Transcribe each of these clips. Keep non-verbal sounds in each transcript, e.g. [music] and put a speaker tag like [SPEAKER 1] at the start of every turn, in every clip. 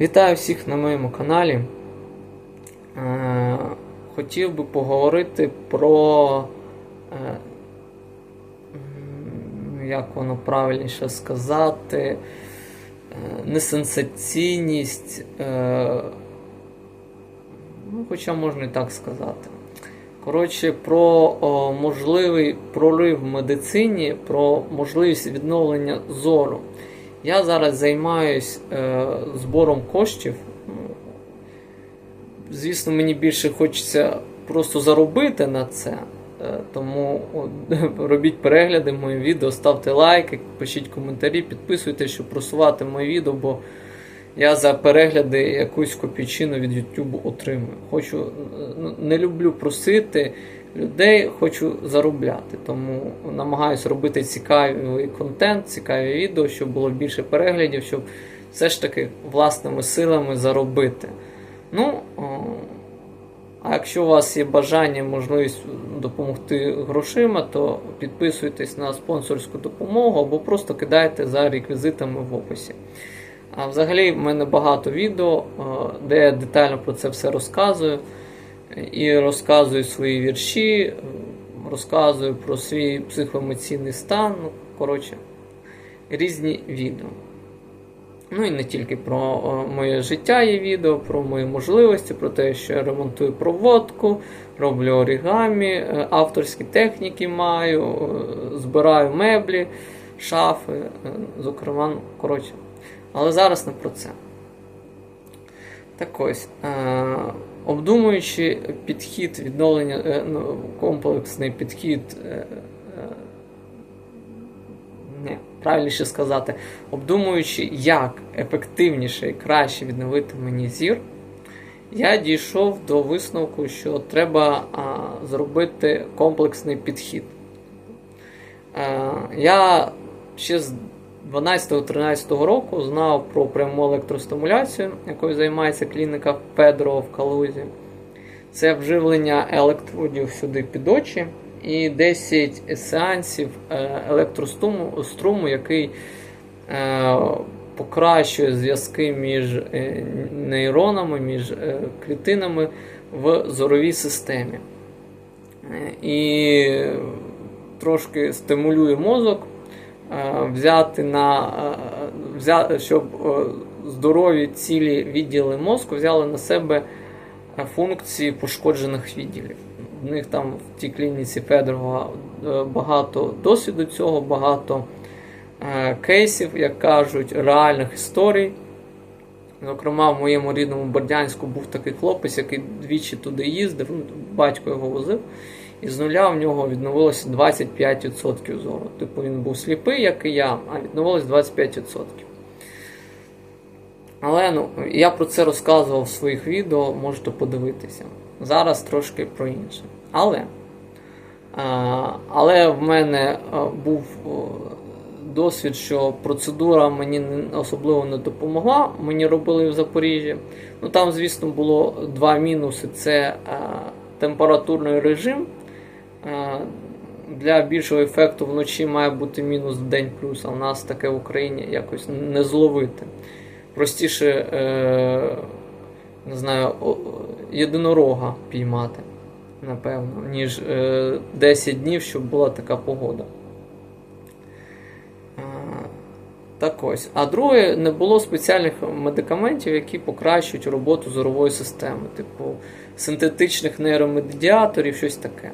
[SPEAKER 1] Вітаю всіх на моєму каналі. Е, Хотів би поговорити про, е, як воно правильніше сказати, е, несенсаційність, ну, хоча можна і так сказати. Коротше, про о, можливий прорив в медицині, про можливість відновлення зору. Я зараз займаюсь е, збором коштів. Звісно, мені більше хочеться просто заробити на це. Е, тому от, [laughs] робіть перегляди моїм відео, ставте лайки, пишіть коментарі, підписуйтесь, щоб просувати мої відео, бо я за перегляди якусь копійчину від YouTube отримую. Хочу, е, ну, не люблю просити людей, хочу заробляти. Тому намагаюся робити цікавий контент, цікаві відео, щоб було більше переглядів, щоб все ж таки власними силами заробити. Ну, а якщо у вас є бажання, можливість допомогти грошима, то підписуйтесь на спонсорську допомогу або просто кидайте за реквізитами в описі. А взагалі в мене багато відео, де я детально про це все розказую. І розказую свої вірші, розказую про свій психоемоційний стан. Ну, коротше, різні відео. Ну і не тільки про моє життя є відео, про мої можливості, про те, що я ремонтую проводку, роблю орігамі, е, авторські техніки маю, збираю меблі, шафи, е, зокрема, ну, коротше. Але зараз не про це. Так ось, е, обдумуючи підхід відновлення, е, ну, комплексний підхід. Е, е, правильніше сказати, обдумуючи, як ефективніше і краще відновити мені зір, я дійшов до висновку, що треба а, зробити комплексний підхід. Е, я ще з 12-13 року знав про пряму електростимуляцію, якою займається клініка Педро в Калузі. Це вживлення електродів сюди під очі і 10 сеансів е, електроструму, струму, який е, покращує зв'язки між е, нейронами, між клітинами в зоровій системі. І трошки стимулює мозок, взяти на, е, взя, щоб е, здорові цілі відділи мозку взяли на себе е, функції пошкоджених відділів. В них там в тій клініці Федорова е, багато досвіду цього, багато е, кейсів, як кажуть, реальних історій. Зокрема, в моєму рідному Бердянську був такий хлопець, який двічі туди їздив, ну, батько його возив, і з нуля в нього відновилося 25% зору. Типу він був сліпий, як і я, а відновилось 25%. Але ну, я про це розказував в своїх відео, можете подивитися. Зараз трошки про інше. Але, але в мене був досвід, що процедура мені особливо не допомогла. Мені робили в Запоріжжі. Ну там, звісно, було два мінуси: це температурний режим. Для більшого ефекту вночі має бути мінус в день плюс, а в нас таке в Україні якось не зловити. Простіше, е, не знаю, єдинорога піймати, напевно, ніж е, 10 днів, щоб була така погода. Е, Так ось. А друге, не було спеціальних медикаментів, які покращують роботу зорової системи, типу синтетичних нейромедіаторів, щось таке.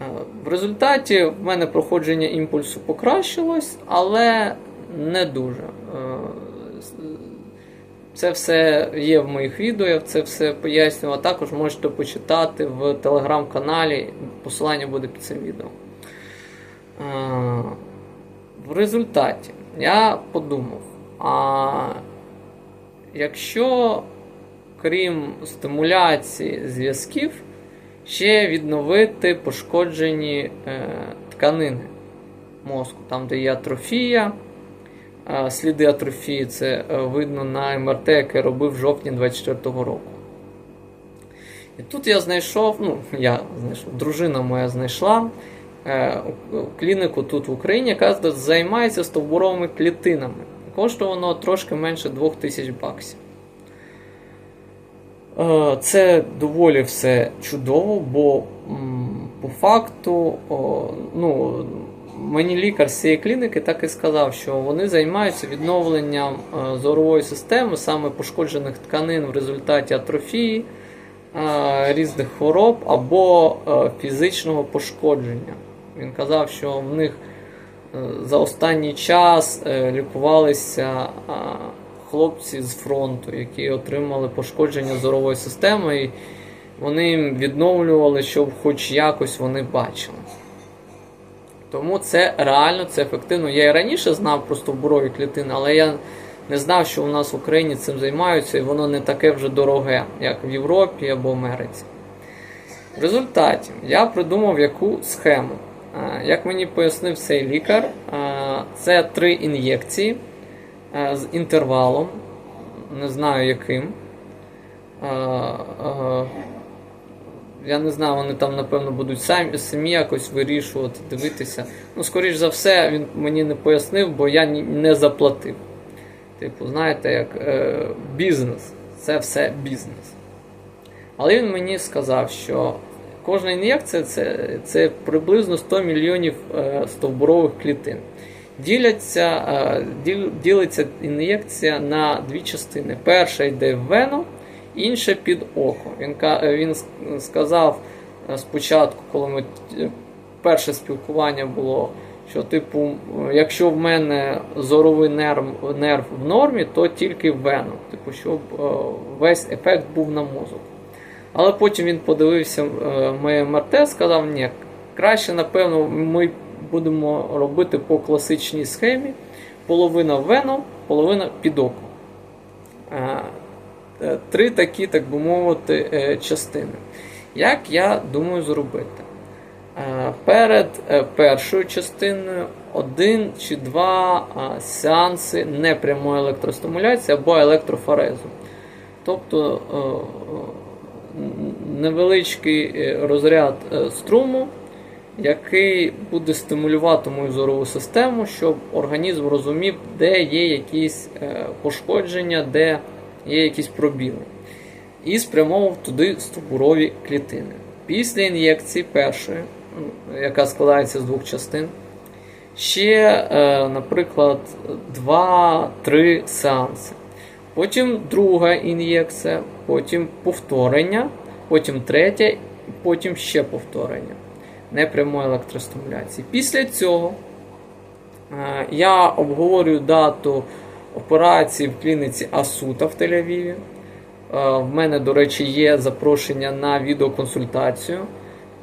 [SPEAKER 1] Е, В результаті в мене проходження імпульсу покращилось, але не дуже. Е, Це все є в моїх відео, я це все пояснював. Також можете почитати в телеграм-каналі, посилання буде під цим відео. Е, В результаті я подумав, а якщо крім стимуляції зв'язків, ще відновити пошкоджені е, тканини мозку, там, де є атрофія. Е, Сліди атрофії це е, видно на МРТ, яке робив в жовтні 24-го року. І тут я знайшов, ну, я знайшов, дружина моя знайшла е, клініку тут в Україні, яка займається стовбуровими клітинами. Коштує воно трошки менше 2000 баксів. Е, Це доволі все чудово, бо по факту, ну, мені лікар з цієї клініки так і сказав, що вони займаються відновленням е, зорової системи, саме пошкоджених тканин в результаті атрофії, е, різних хвороб або фізичного пошкодження. Він казав, що в них за останній час лікувалися хлопці з фронту, які отримали пошкодження зорової системи, і вони їм відновлювали, щоб хоч якось вони бачили. Тому це реально, це ефективно. Я і раніше знав про стовбурові клітини, але я не знав, що у нас в Україні цим займаються, і воно не таке вже дороге, як в Європі або Америці. В результаті я придумав яку схему. Е, Як мені пояснив цей лікар, е, це три ін'єкції з інтервалом, не знаю яким. Е, е, Я не знаю, вони там, напевно, будуть самі, самі якось вирішувати, дивитися. Ну, скоріш за все, він мені не пояснив, бо я не заплатив. Типу, знаєте, як е, бізнес. Це все бізнес. Але він мені сказав, що кожна ін'єкція це, це приблизно 100 мільйонів е, стовбурових клітин. Діляться, е, діл- ділиться ін'єкція на дві частини. Перша йде в вену, інша під око. Він, е, він сказав е, спочатку, коли ми перше спілкування було, що, типу, якщо в мене зоровий нерв, нерв в нормі, то тільки в вену. Типу, щоб весь ефект був на мозок. Але потім він подивився моє МРТ, сказав, ні, краще, напевно, ми будемо робити по класичній схемі. Половина в вену, половина під око. Е, Три такі, так би мовити, е, частини. Як я думаю зробити? Е, Перед першою частиною один чи два сеанси непрямої електростимуляції або електрофорезу. Тобто невеличкий розряд струму, який буде стимулювати мою зорову систему, щоб організм розумів, де є якісь е, пошкодження, де є якісь пробіли. І спрямовував туди стовбурові клітини. Після ін'єкції першої, ну, яка складається з двох частин, ще, е, наприклад, 2-3 сеанси. Потім друга ін'єкція, потім повторення, потім третя, потім ще повторення непрямої електростимуляції. Після цього е, я обговорюю дату операції в клініці Асута в Тель-Авіві. Е, В мене, до речі, є запрошення на відеоконсультацію.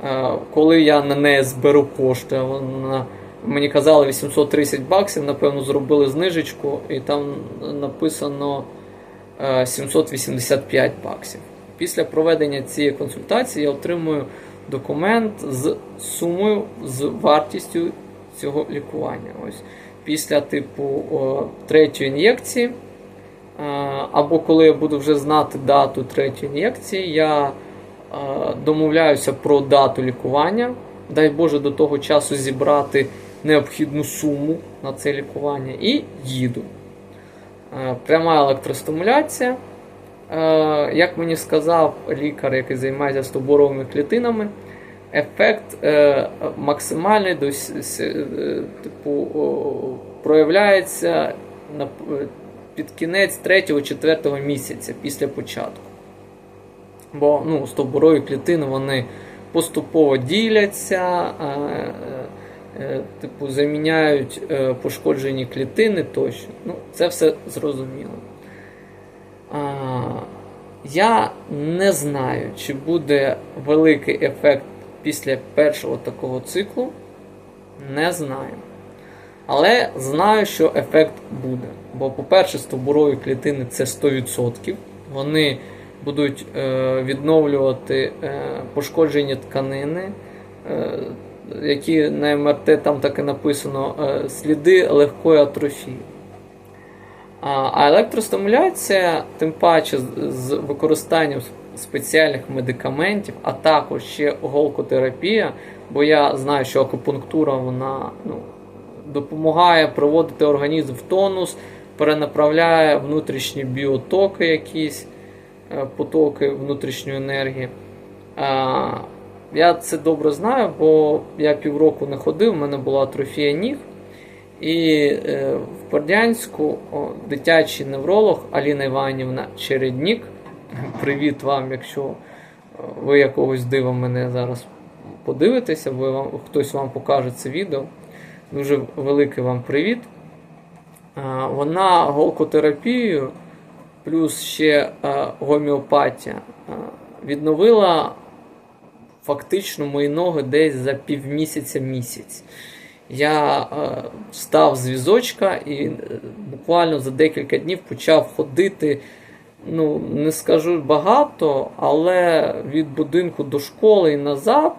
[SPEAKER 1] Е, Коли я на неї зберу кошти, вона мені казали 830 баксів, напевно, зробили знижечку, і там написано е, 785 баксів. Після проведення цієї консультації я отримую документ з сумою, з вартістю цього лікування. Ось після типу о, третьої ін'єкції, або коли я буду вже знати дату третьої ін'єкції, я домовляюся про дату лікування. Дай Боже до того часу зібрати необхідну суму на це лікування і їду. Е, Пряма електростимуляція. Е, Як мені сказав лікар, який займається стоборовими клітинами, ефект е, максимальний е, типу, проявляється під кінець 3-4 місяця після початку. Бо ну, стовбурові клітини вони поступово діляться, типу, заміняють пошкоджені клітини тощо. Ну, це все зрозуміло. Я не знаю, чи буде великий ефект після першого такого циклу. Не знаю. Але знаю, що ефект буде. Бо, по-перше, стовбурові клітини це 100%. Вони будуть е, відновлювати е, пошкоджені тканини, е, які на МРТ там так і написано е, сліди легкої атрофії. А електростимуляція, тим паче з- використанням спеціальних медикаментів, а також ще голкотерапія, бо я знаю, що акупунктура вона ну, допомагає приводити організм в тонус, перенаправляє внутрішні біотоки якісь, е, потоки внутрішньої енергії. А, Я це добре знаю, бо я півроку не ходив, в мене була атрофія ніг. І е, в Бердянську о, дитячий невролог Аліна Іванівна Череднік. Привіт вам, якщо е, ви якогось дива мене зараз подивитеся, бо вам, хтось вам покаже це відео. Дуже великий вам привіт. А, Вона голкотерапією, плюс ще а, відновила фактично мої ноги десь за півмісяця місяць. Я е, став з візочка і е, буквально за декілька днів почав ходити. Ну, не скажу багато, але від будинку до школи і назад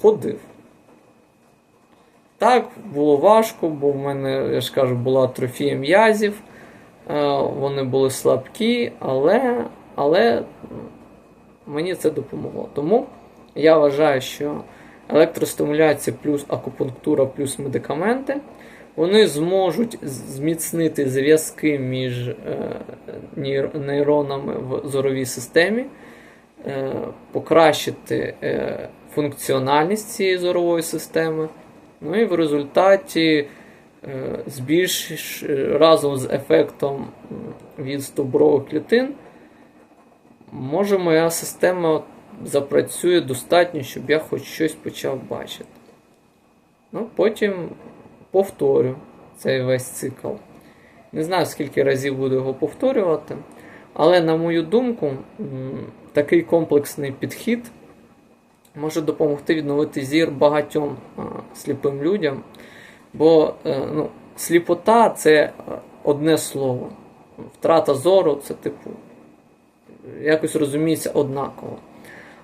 [SPEAKER 1] ходив. Так, було важко, бо в мене, я ж кажу, була атрофія м'язів, е, вони були слабкі, але, але мені це допомогло. Тому я вважаю, що електростимуляція плюс акупунктура плюс медикаменти, вони зможуть зміцнити зв'язки між е, нейронами в зоровій системі, е, покращити е, функціональність цієї зорової системи. Ну і в результаті е, збільшиш е, разом з ефектом від стовбурових клітин, може моя система запрацює достатньо, щоб я хоч щось почав бачити. Ну, потім повторю цей весь цикл. Не знаю, скільки разів буду його повторювати, але, на мою думку, такий комплексний підхід може допомогти відновити зір багатьом сліпим людям. Бо е, ну, сліпота це одне слово. Втрата зору це типу якось розуміється однаково.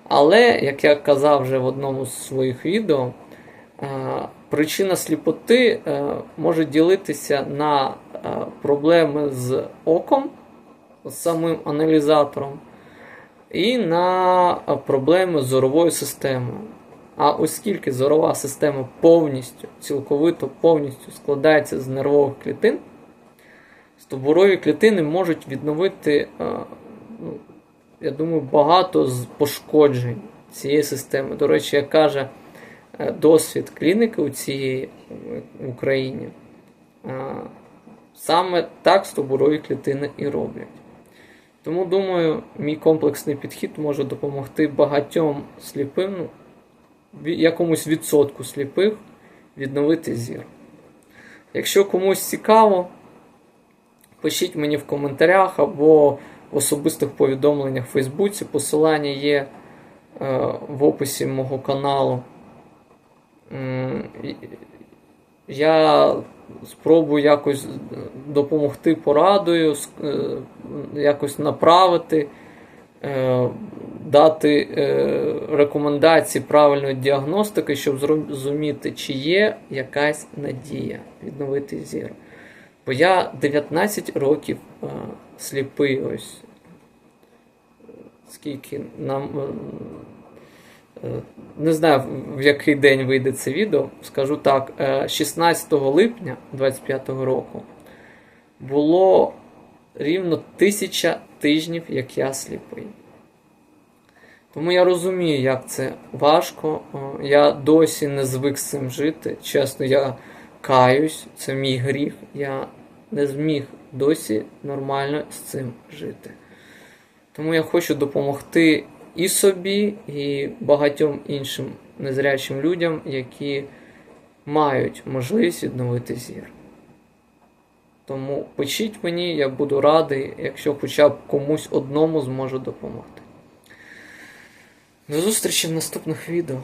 [SPEAKER 1] Але, як я казав вже в одному з своїх відео, е, причина сліпоти е, може ділитися на е, проблеми з оком, з самим аналізатором, і на проблеми з зоровою системою. А оскільки зорова система повністю, цілковито повністю складається з нервових клітин, стовбурові клітини можуть відновити, ну, я думаю, багато з пошкоджень цієї системи. До речі, як каже е, досвід клініки у цієї е, в Україні, е, саме так стовбурові клітини і роблять. Тому, думаю, мій комплексний підхід може допомогти багатьом сліпим, ну, якомусь відсотку сліпих відновити зір. Якщо комусь цікаво, пишіть мені в коментарях або особистих повідомленнях в Фейсбуці. Посилання є е, в описі мого каналу. Я спробую якось допомогти порадою, е, якось направити, е, дати рекомендації правильної діагностики, щоб зрозуміти, чи є якась надія відновити зір. Бо я 19 років е, сліпий ось. Скільки нам. е, е, Не знаю, в який день вийде це відео. Скажу так, е, 16 липня 25 року було рівно тисяча тижнів, як я сліпий. Тому я розумію, як це важко. О, Я досі не звик з цим жити. Чесно, я каюсь, це мій гріх. Я не зміг досі нормально з цим жити. Тому я хочу допомогти і собі, і багатьом іншим незрячим людям, які мають можливість відновити зір. Тому пишіть мені, я буду радий, якщо хоча б комусь одному зможу допомогти. До зустрічі в наступних відео.